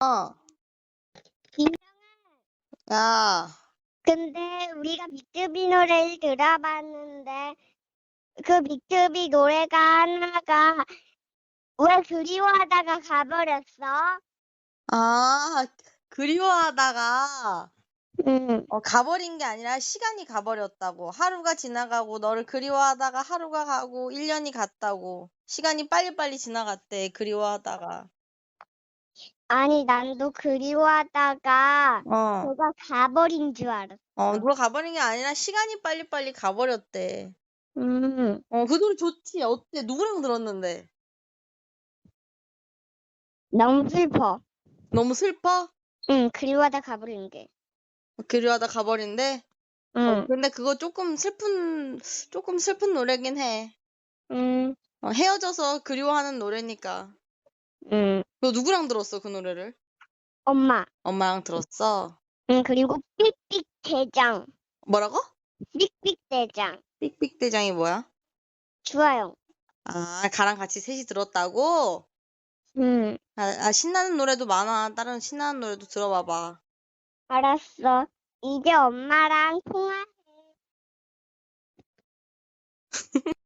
어. 김정아, 야, 근데 우리가 빅투비 노래를 들어봤는데 그 빅투비 노래가 하나가 왜 그리워하다가 가버렸어? 아, 그리워하다가 응. 어, 가버린 게 아니라 시간이 가버렸다고. 하루가 지나가고 너를 그리워하다가 하루가 가고 1년이 갔다고. 시간이 빨리빨리 지나갔대. 그리워하다가. 아니, 난도 그리워하다가 어. 그가 가버린 줄 알았어. 어, 누가 가버린 게 아니라 시간이 빨리빨리 가버렸대. 음, 어, 그 노래 좋지. 어때? 누구랑 들었는데? 너무 슬퍼. 너무 슬퍼? 응, 그리워하다 가버린 게. 그리워하다 가버린대? 어, 응, 근데 그거 조금 슬픈, 조금 슬픈 노래긴 해. 응, 어, 헤어져서 그리워하는 노래니까. 응. 너 누구랑 들었어, 그 노래를? 엄마. 엄마랑 들었어? 응, 그리고 삑삑 대장. 뭐라고? 삑삑 대장. 삑삑 대장이 뭐야? 좋아요. 아, 가랑 같이 셋이 들었다고? 응, 아, 아, 신나는 노래도 많아. 다른 신나는 노래도 들어봐봐. 알았어. 이제 엄마랑 통화해.